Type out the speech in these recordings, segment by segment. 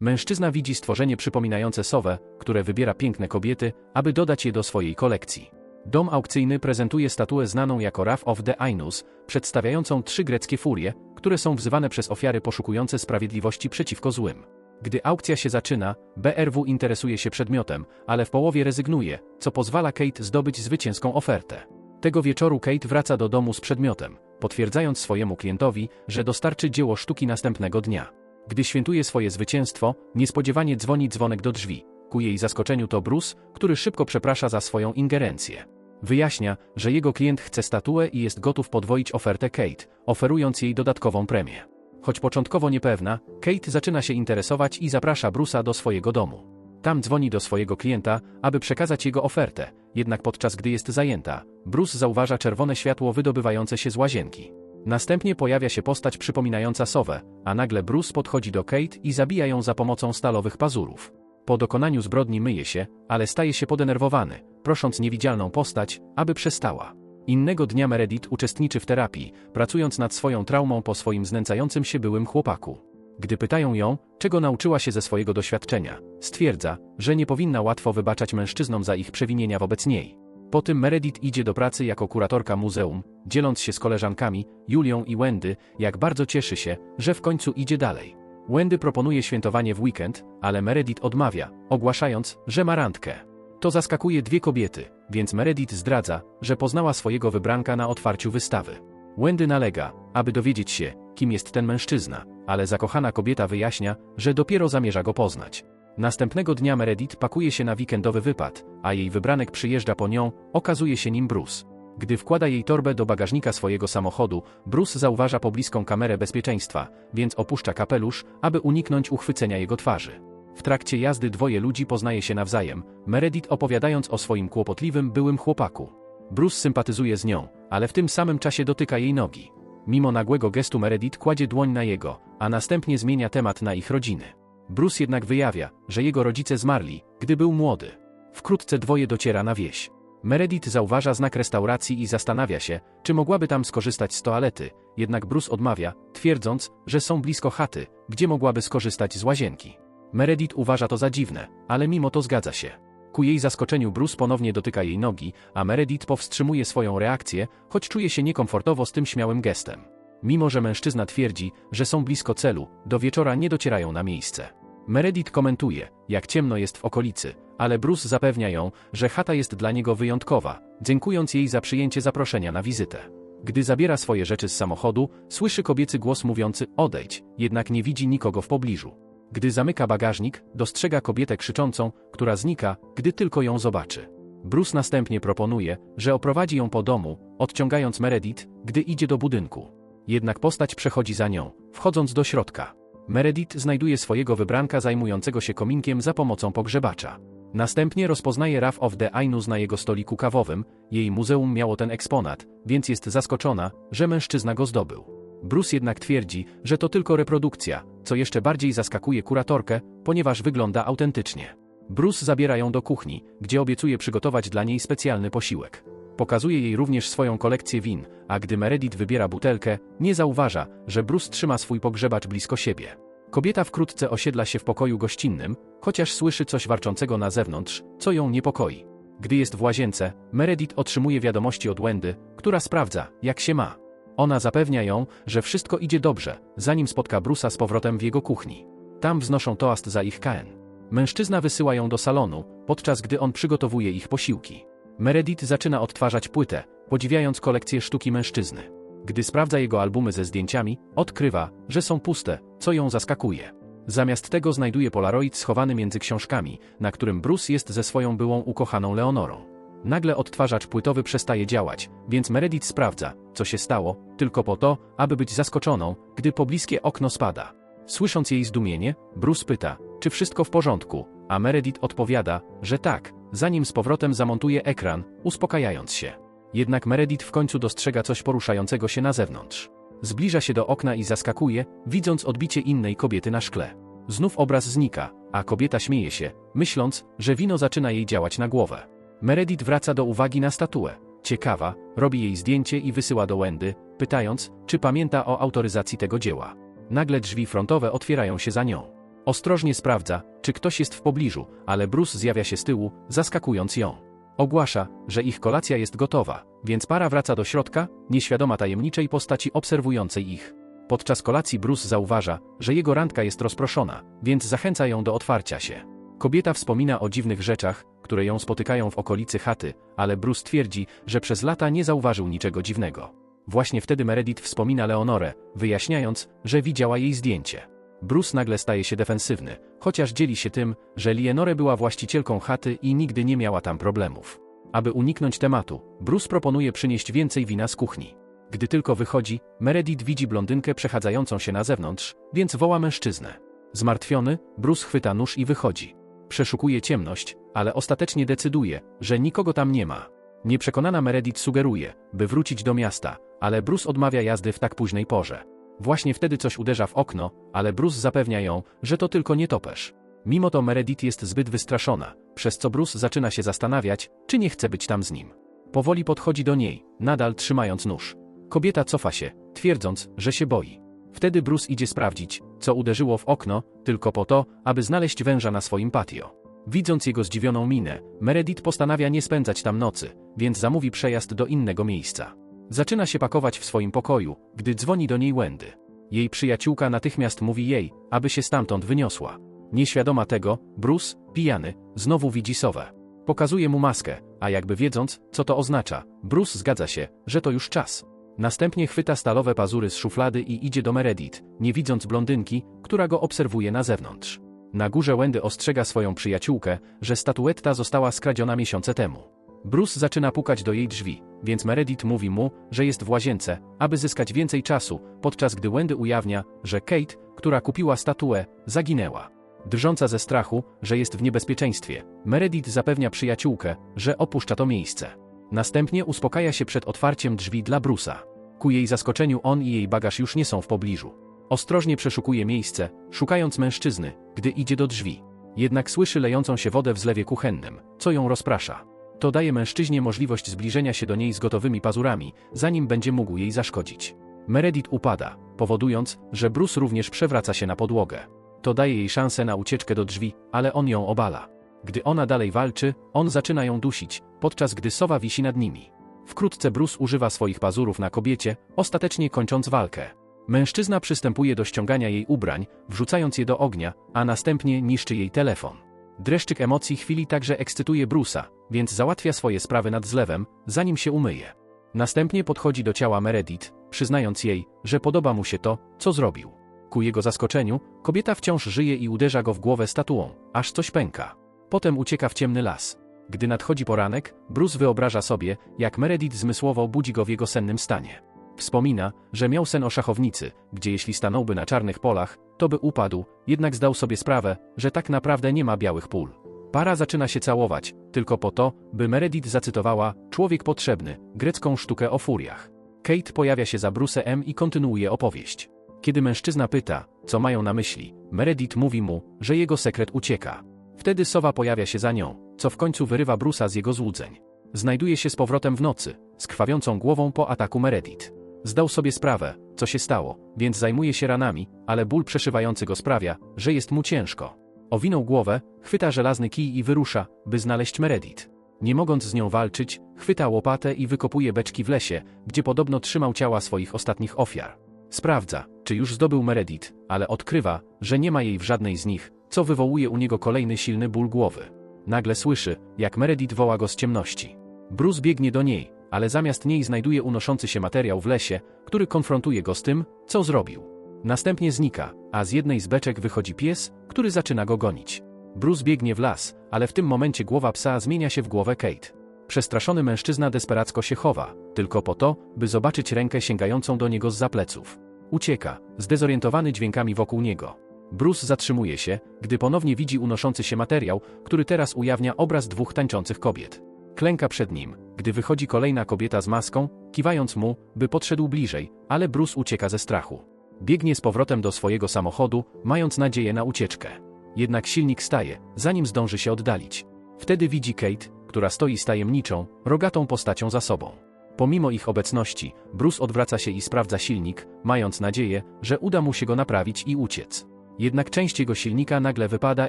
Mężczyzna widzi stworzenie przypominające sowę, które wybiera piękne kobiety, aby dodać je do swojej kolekcji. Dom aukcyjny prezentuje statuę znaną jako Wrath of the Ainus, przedstawiającą trzy greckie furie, które są wzywane przez ofiary poszukujące sprawiedliwości przeciwko złym. Gdy aukcja się zaczyna, BRW interesuje się przedmiotem, ale w połowie rezygnuje, co pozwala Kate zdobyć zwycięską ofertę. Tego wieczoru Kate wraca do domu z przedmiotem, potwierdzając swojemu klientowi, że dostarczy dzieło sztuki następnego dnia. Gdy świętuje swoje zwycięstwo, niespodziewanie dzwoni dzwonek do drzwi. Ku jej zaskoczeniu to Bruce, który szybko przeprasza za swoją ingerencję. Wyjaśnia, że jego klient chce statuę i jest gotów podwoić ofertę Kate, oferując jej dodatkową premię. Choć początkowo niepewna, Kate zaczyna się interesować i zaprasza Bruce'a do swojego domu. Tam dzwoni do swojego klienta, aby przekazać jego ofertę, jednak podczas gdy jest zajęta, Bruce zauważa czerwone światło wydobywające się z łazienki. Następnie pojawia się postać przypominająca sowę, a nagle Bruce podchodzi do Kate i zabija ją za pomocą stalowych pazurów. Po dokonaniu zbrodni myje się, ale staje się podenerwowany, prosząc niewidzialną postać, aby przestała. Innego dnia Meredith uczestniczy w terapii, pracując nad swoją traumą po swoim znęcającym się byłym chłopaku. Gdy pytają ją, czego nauczyła się ze swojego doświadczenia, stwierdza, że nie powinna łatwo wybaczać mężczyznom za ich przewinienia wobec niej. Po tym Meredith idzie do pracy jako kuratorka muzeum, dzieląc się z koleżankami, Julią i Wendy, jak bardzo cieszy się, że w końcu idzie dalej. Wendy proponuje świętowanie w weekend, ale Meredith odmawia, ogłaszając, że ma randkę. To zaskakuje dwie kobiety, więc Meredith zdradza, że poznała swojego wybranka na otwarciu wystawy. Wendy nalega, aby dowiedzieć się, kim jest ten mężczyzna, ale zakochana kobieta wyjaśnia, że dopiero zamierza go poznać. Następnego dnia Meredith pakuje się na weekendowy wypad, a jej wybranek przyjeżdża po nią, okazuje się nim Bruce. Gdy wkłada jej torbę do bagażnika swojego samochodu, Bruce zauważa pobliską kamerę bezpieczeństwa, więc opuszcza kapelusz, aby uniknąć uchwycenia jego twarzy. W trakcie jazdy dwoje ludzi poznaje się nawzajem, Meredith opowiadając o swoim kłopotliwym byłym chłopaku. Bruce sympatyzuje z nią, ale w tym samym czasie dotyka jej nogi. Mimo nagłego gestu Meredith kładzie dłoń na jego, a następnie zmienia temat na ich rodziny. Bruce jednak wyjawia, że jego rodzice zmarli, gdy był młody. Wkrótce dwoje dociera na wieś. Meredith zauważa znak restauracji i zastanawia się, czy mogłaby tam skorzystać z toalety, jednak Bruce odmawia, twierdząc, że są blisko chaty, gdzie mogłaby skorzystać z łazienki. Meredith uważa to za dziwne, ale mimo to zgadza się. Ku jej zaskoczeniu Bruce ponownie dotyka jej nogi, a Meredith powstrzymuje swoją reakcję, choć czuje się niekomfortowo z tym śmiałym gestem. Mimo, że mężczyzna twierdzi, że są blisko celu, do wieczora nie docierają na miejsce. Meredith komentuje, jak ciemno jest w okolicy, ale Bruce zapewnia ją, że chata jest dla niego wyjątkowa, dziękując jej za przyjęcie zaproszenia na wizytę. Gdy zabiera swoje rzeczy z samochodu, słyszy kobiecy głos mówiący odejdź, jednak nie widzi nikogo w pobliżu. Gdy zamyka bagażnik, dostrzega kobietę krzyczącą, która znika, gdy tylko ją zobaczy. Bruce następnie proponuje, że oprowadzi ją po domu, odciągając Meredith, gdy idzie do budynku. Jednak postać przechodzi za nią, wchodząc do środka. Meredith znajduje swojego wybranka zajmującego się kominkiem za pomocą pogrzebacza. Następnie rozpoznaje Raf of the Ainus na jego stoliku kawowym, jej muzeum miało ten eksponat, więc jest zaskoczona, że mężczyzna go zdobył. Bruce jednak twierdzi, że to tylko reprodukcja, co jeszcze bardziej zaskakuje kuratorkę, ponieważ wygląda autentycznie. Bruce zabiera ją do kuchni, gdzie obiecuje przygotować dla niej specjalny posiłek. Pokazuje jej również swoją kolekcję win, a gdy Meredith wybiera butelkę, nie zauważa, że Bruce trzyma swój pogrzebacz blisko siebie. Kobieta wkrótce osiedla się w pokoju gościnnym, chociaż słyszy coś warczącego na zewnątrz, co ją niepokoi. Gdy jest w łazience, Meredith otrzymuje wiadomości od Wendy, która sprawdza, jak się ma. Ona zapewnia ją, że wszystko idzie dobrze, zanim spotka Brusa z powrotem w jego kuchni. Tam wznoszą toast za ich KN. Mężczyzna wysyła ją do salonu, podczas gdy on przygotowuje ich posiłki. Meredith zaczyna odtwarzać płytę, podziwiając kolekcję sztuki mężczyzny. Gdy sprawdza jego albumy ze zdjęciami, odkrywa, że są puste, co ją zaskakuje. Zamiast tego znajduje polaroid schowany między książkami, na którym Bruce jest ze swoją byłą ukochaną Leonorą. Nagle odtwarzacz płytowy przestaje działać, więc Meredith sprawdza, co się stało, tylko po to, aby być zaskoczoną, gdy pobliskie okno spada. Słysząc jej zdumienie, Bruce pyta, czy wszystko w porządku, a Meredith odpowiada, że tak, zanim z powrotem zamontuje ekran, uspokajając się. Jednak Meredith w końcu dostrzega coś poruszającego się na zewnątrz. Zbliża się do okna i zaskakuje, widząc odbicie innej kobiety na szkle. Znów obraz znika, a kobieta śmieje się, myśląc, że wino zaczyna jej działać na głowę. Meredith wraca do uwagi na statuę. Ciekawa, robi jej zdjęcie i wysyła do Wendy, pytając, czy pamięta o autoryzacji tego dzieła. Nagle drzwi frontowe otwierają się za nią. Ostrożnie sprawdza, czy ktoś jest w pobliżu, ale Bruce zjawia się z tyłu, zaskakując ją. Ogłasza, że ich kolacja jest gotowa, więc para wraca do środka, nieświadoma tajemniczej postaci obserwującej ich. Podczas kolacji Bruce zauważa, że jego randka jest rozproszona, więc zachęca ją do otwarcia się. Kobieta wspomina o dziwnych rzeczach, które ją spotykają w okolicy chaty, ale Bruce twierdzi, że przez lata nie zauważył niczego dziwnego. Właśnie wtedy Meredith wspomina Leonorę, wyjaśniając, że widziała jej zdjęcie. Bruce nagle staje się defensywny, chociaż dzieli się tym, że Leonore była właścicielką chaty i nigdy nie miała tam problemów. Aby uniknąć tematu, Bruce proponuje przynieść więcej wina z kuchni. Gdy tylko wychodzi, Meredith widzi blondynkę przechadzającą się na zewnątrz, więc woła mężczyznę. Zmartwiony, Bruce chwyta nóż i wychodzi. Przeszukuje ciemność, ale ostatecznie decyduje, że nikogo tam nie ma. Nieprzekonana Meredith sugeruje, by wrócić do miasta, ale Bruce odmawia jazdy w tak późnej porze. Właśnie wtedy coś uderza w okno, ale Bruce zapewnia ją, że to tylko nietoperz. Mimo to Meredith jest zbyt wystraszona, przez co Bruce zaczyna się zastanawiać, czy nie chce być tam z nim. Powoli podchodzi do niej, nadal trzymając nóż. Kobieta cofa się, twierdząc, że się boi. Wtedy Bruce idzie sprawdzić, co uderzyło w okno, tylko po to, aby znaleźć węża na swoim patio. Widząc jego zdziwioną minę, Meredith postanawia nie spędzać tam nocy, więc zamówi przejazd do innego miejsca. Zaczyna się pakować w swoim pokoju, gdy dzwoni do niej Wendy. Jej przyjaciółka natychmiast mówi jej, aby się stamtąd wyniosła. Nieświadoma tego, Bruce, pijany, znowu widzi sowę. Pokazuje mu maskę, a jakby wiedząc, co to oznacza, Bruce zgadza się, że to już czas. Następnie chwyta stalowe pazury z szuflady i idzie do Meredith, nie widząc blondynki, która go obserwuje na zewnątrz. Na górze Wendy ostrzega swoją przyjaciółkę, że statuetta została skradziona miesiące temu. Bruce zaczyna pukać do jej drzwi, więc Meredith mówi mu, że jest w łazience, aby zyskać więcej czasu, podczas gdy Wendy ujawnia, że Kate, która kupiła statuę, zaginęła. Drżąca ze strachu, że jest w niebezpieczeństwie, Meredith zapewnia przyjaciółkę, że opuszcza to miejsce. Następnie uspokaja się przed otwarciem drzwi dla Bruce'a. Ku jej zaskoczeniu on i jej bagaż już nie są w pobliżu. Ostrożnie przeszukuje miejsce, szukając mężczyzny, gdy idzie do drzwi. Jednak słyszy lejącą się wodę w zlewie kuchennym, co ją rozprasza. To daje mężczyźnie możliwość zbliżenia się do niej z gotowymi pazurami, zanim będzie mógł jej zaszkodzić. Meredith upada, powodując, że Bruce również przewraca się na podłogę. To daje jej szansę na ucieczkę do drzwi, ale on ją obala. Gdy ona dalej walczy, on zaczyna ją dusić, podczas gdy sowa wisi nad nimi. Wkrótce Bruce używa swoich pazurów na kobiecie, ostatecznie kończąc walkę. Mężczyzna przystępuje do ściągania jej ubrań, wrzucając je do ognia, a następnie niszczy jej telefon. Dreszczyk emocji chwili także ekscytuje Bruce'a, więc załatwia swoje sprawy nad zlewem, zanim się umyje. Następnie podchodzi do ciała Meredith, przyznając jej, że podoba mu się to, co zrobił. Ku jego zaskoczeniu, kobieta wciąż żyje i uderza go w głowę statuą, aż coś pęka. Potem ucieka w ciemny las. Gdy nadchodzi poranek, Bruce wyobraża sobie, jak Meredith zmysłowo budzi go w jego sennym stanie. Wspomina, że miał sen o szachownicy, gdzie jeśli stanąłby na czarnych polach, to by upadł, jednak zdał sobie sprawę, że tak naprawdę nie ma białych pól. Para zaczyna się całować, tylko po to, by Meredith zacytowała Człowiek potrzebny, grecką sztukę o furiach. Kate pojawia się za Bruce'em i kontynuuje opowieść. Kiedy mężczyzna pyta, co mają na myśli, Meredith mówi mu, że jego sekret ucieka. Wtedy sowa pojawia się za nią, co w końcu wyrywa Bruce'a z jego złudzeń. Znajduje się z powrotem w nocy, z krwawiącą głową po ataku Meredith. Zdał sobie sprawę, co się stało, więc zajmuje się ranami, ale ból przeszywający go sprawia, że jest mu ciężko. Owinął głowę, chwyta żelazny kij i wyrusza, by znaleźć Meredith. Nie mogąc z nią walczyć, chwyta łopatę i wykopuje beczki w lesie, gdzie podobno trzymał ciała swoich ostatnich ofiar. Sprawdza, czy już zdobył Meredith, ale odkrywa, że nie ma jej w żadnej z nich, co wywołuje u niego kolejny silny ból głowy. Nagle słyszy, jak Meredith woła go z ciemności. Bruce biegnie do niej, ale zamiast niej znajduje unoszący się materiał w lesie, który konfrontuje go z tym, co zrobił. Następnie znika, a z jednej z beczek wychodzi pies, który zaczyna go gonić. Bruce biegnie w las, ale w tym momencie głowa psa zmienia się w głowę Kate. Przestraszony mężczyzna desperacko się chowa, tylko po to, by zobaczyć rękę sięgającą do niego z pleców. Ucieka, zdezorientowany dźwiękami wokół niego. Bruce zatrzymuje się, gdy ponownie widzi unoszący się materiał, który teraz ujawnia obraz dwóch tańczących kobiet. Klęka przed nim, gdy wychodzi kolejna kobieta z maską, kiwając mu, by podszedł bliżej, ale Bruce ucieka ze strachu. Biegnie z powrotem do swojego samochodu, mając nadzieję na ucieczkę. Jednak silnik staje, zanim zdąży się oddalić. Wtedy widzi Kate, która stoi z tajemniczą, rogatą postacią za sobą. Pomimo ich obecności, Bruce odwraca się i sprawdza silnik, mając nadzieję, że uda mu się go naprawić i uciec. Jednak część jego silnika nagle wypada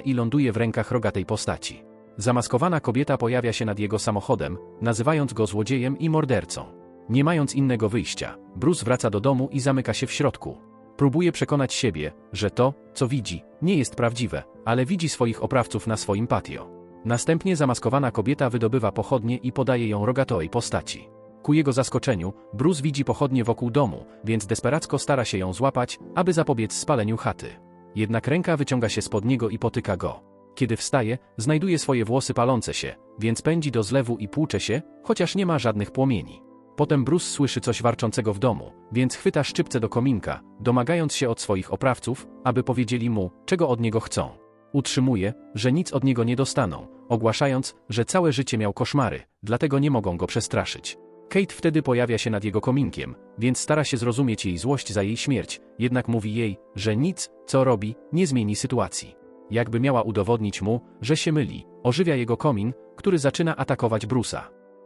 i ląduje w rękach rogatej postaci. Zamaskowana kobieta pojawia się nad jego samochodem, nazywając go złodziejem i mordercą. Nie mając innego wyjścia, Bruce wraca do domu i zamyka się w środku. Próbuje przekonać siebie, że to, co widzi, nie jest prawdziwe, ale widzi swoich oprawców na swoim patio. Następnie zamaskowana kobieta wydobywa pochodnie i podaje ją rogatowej postaci. Ku jego zaskoczeniu, Bruce widzi pochodnie wokół domu, więc desperacko stara się ją złapać, aby zapobiec spaleniu chaty. Jednak ręka wyciąga się spod niego i potyka go. Kiedy wstaje, znajduje swoje włosy palące się, więc pędzi do zlewu i płucze się, chociaż nie ma żadnych płomieni. Potem Bruce słyszy coś warczącego w domu, więc chwyta szczypce do kominka, domagając się od swoich oprawców, aby powiedzieli mu, czego od niego chcą. Utrzymuje, że nic od niego nie dostaną, ogłaszając, że całe życie miał koszmary, dlatego nie mogą go przestraszyć. Kate wtedy pojawia się nad jego kominkiem, więc stara się zrozumieć jej złość za jej śmierć, jednak mówi jej, że nic, co robi, nie zmieni sytuacji. Jakby miała udowodnić mu, że się myli, ożywia jego komin, który zaczyna atakować Bruce'a.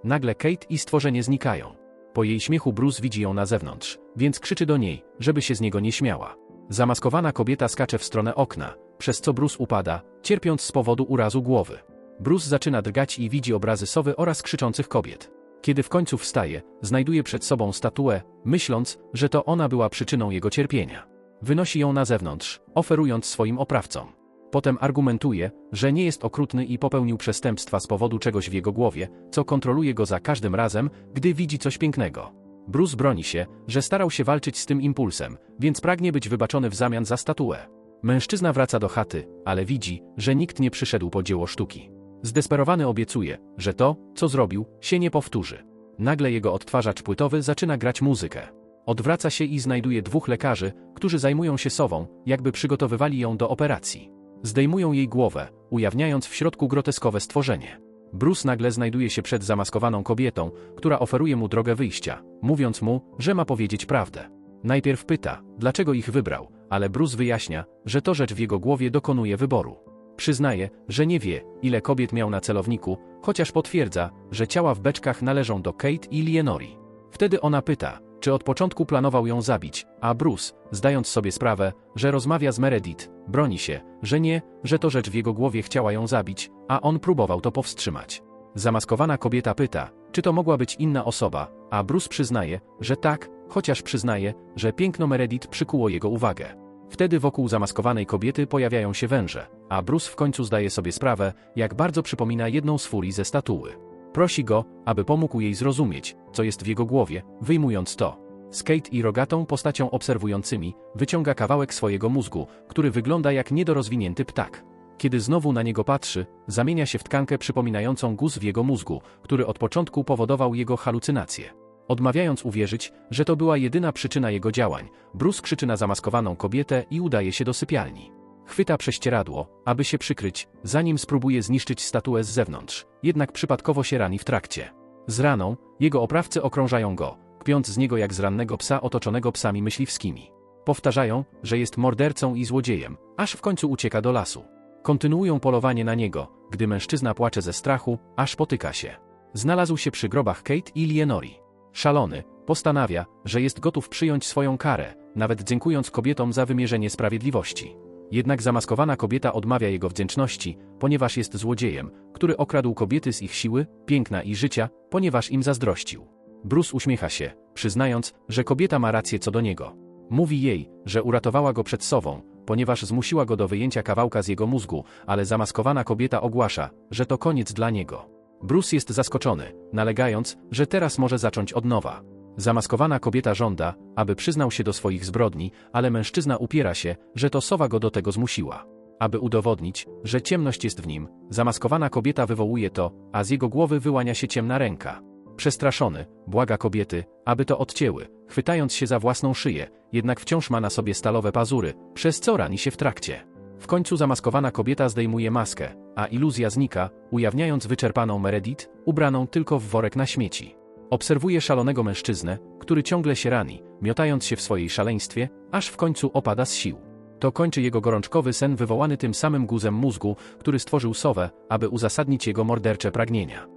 Nagle Kate i stworzenie znikają. Po jej śmiechu Bruce widzi ją na zewnątrz, więc krzyczy do niej, żeby się z niego nie śmiała. Zamaskowana kobieta skacze w stronę okna, przez co Bruce upada, cierpiąc z powodu urazu głowy. Bruce zaczyna drgać i widzi obrazy sowy oraz krzyczących kobiet. Kiedy w końcu wstaje, znajduje przed sobą statuę, myśląc, że to ona była przyczyną jego cierpienia. Wynosi ją na zewnątrz, oferując swoim oprawcom. Potem argumentuje, że nie jest okrutny i popełnił przestępstwa z powodu czegoś w jego głowie, co kontroluje go za każdym razem, gdy widzi coś pięknego. Bruce broni się, że starał się walczyć z tym impulsem, więc pragnie być wybaczony w zamian za statuę. Mężczyzna wraca do chaty, ale widzi, że nikt nie przyszedł po dzieło sztuki. Zdesperowany obiecuje, że to, co zrobił, się nie powtórzy. Nagle jego odtwarzacz płytowy zaczyna grać muzykę. Odwraca się i znajduje dwóch lekarzy, którzy zajmują się sową, jakby przygotowywali ją do operacji. Zdejmują jej głowę, ujawniając w środku groteskowe stworzenie. Bruce nagle znajduje się przed zamaskowaną kobietą, która oferuje mu drogę wyjścia, mówiąc mu, że ma powiedzieć prawdę. Najpierw pyta, dlaczego ich wybrał, ale Bruce wyjaśnia, że to rzecz w jego głowie dokonuje wyboru. Przyznaje, że nie wie, ile kobiet miał na celowniku, chociaż potwierdza, że ciała w beczkach należą do Kate i Lienori. Wtedy ona pyta, czy od początku planował ją zabić, a Bruce, zdając sobie sprawę, że rozmawia z Meredith, broni się, że nie, że to rzecz w jego głowie chciała ją zabić, a on próbował to powstrzymać. Zamaskowana kobieta pyta, czy to mogła być inna osoba, a Bruce przyznaje, że tak, chociaż przyznaje, że piękno Meredith przykuło jego uwagę. Wtedy wokół zamaskowanej kobiety pojawiają się węże, a Bruce w końcu zdaje sobie sprawę, jak bardzo przypomina jedną z furii ze statuły. Prosi go, aby pomógł jej zrozumieć, co jest w jego głowie, wyjmując to. Skate i rogatą postacią obserwującymi wyciąga kawałek swojego mózgu, który wygląda jak niedorozwinięty ptak. Kiedy znowu na niego patrzy, zamienia się w tkankę przypominającą guz w jego mózgu, który od początku powodował jego halucynacje. Odmawiając uwierzyć, że to była jedyna przyczyna jego działań, Bruce krzyczy na zamaskowaną kobietę i udaje się do sypialni. Chwyta prześcieradło, aby się przykryć, zanim spróbuje zniszczyć statuę z zewnątrz, jednak przypadkowo się rani w trakcie. Z raną, jego oprawcy okrążają go, kpiąc z niego jak z rannego psa otoczonego psami myśliwskimi. Powtarzają, że jest mordercą i złodziejem, aż w końcu ucieka do lasu. Kontynuują polowanie na niego, gdy mężczyzna płacze ze strachu, aż potyka się. Znalazł się przy grobach Kate i Lienori. Szalony, postanawia, że jest gotów przyjąć swoją karę, nawet dziękując kobietom za wymierzenie sprawiedliwości. Jednak zamaskowana kobieta odmawia jego wdzięczności, ponieważ jest złodziejem, który okradł kobiety z ich siły, piękna i życia, ponieważ im zazdrościł. Bruce uśmiecha się, przyznając, że kobieta ma rację co do niego. Mówi jej, że uratowała go przed sową, ponieważ zmusiła go do wyjęcia kawałka z jego mózgu, ale zamaskowana kobieta ogłasza, że to koniec dla niego. Bruce jest zaskoczony, nalegając, że teraz może zacząć od nowa. Zamaskowana kobieta żąda, aby przyznał się do swoich zbrodni, ale mężczyzna upiera się, że to sowa go do tego zmusiła. Aby udowodnić, że ciemność jest w nim, zamaskowana kobieta wywołuje to, a z jego głowy wyłania się ciemna ręka. Przestraszony, błaga kobiety, aby to odcięły, chwytając się za własną szyję, jednak wciąż ma na sobie stalowe pazury, przez co rani się w trakcie. W końcu zamaskowana kobieta zdejmuje maskę, a iluzja znika, ujawniając wyczerpaną Meredith, ubraną tylko w worek na śmieci. Obserwuje szalonego mężczyznę, który ciągle się rani, miotając się w swojej szaleństwie, aż w końcu opada z sił. To kończy jego gorączkowy sen wywołany tym samym guzem mózgu, który stworzył sowę, aby uzasadnić jego mordercze pragnienia.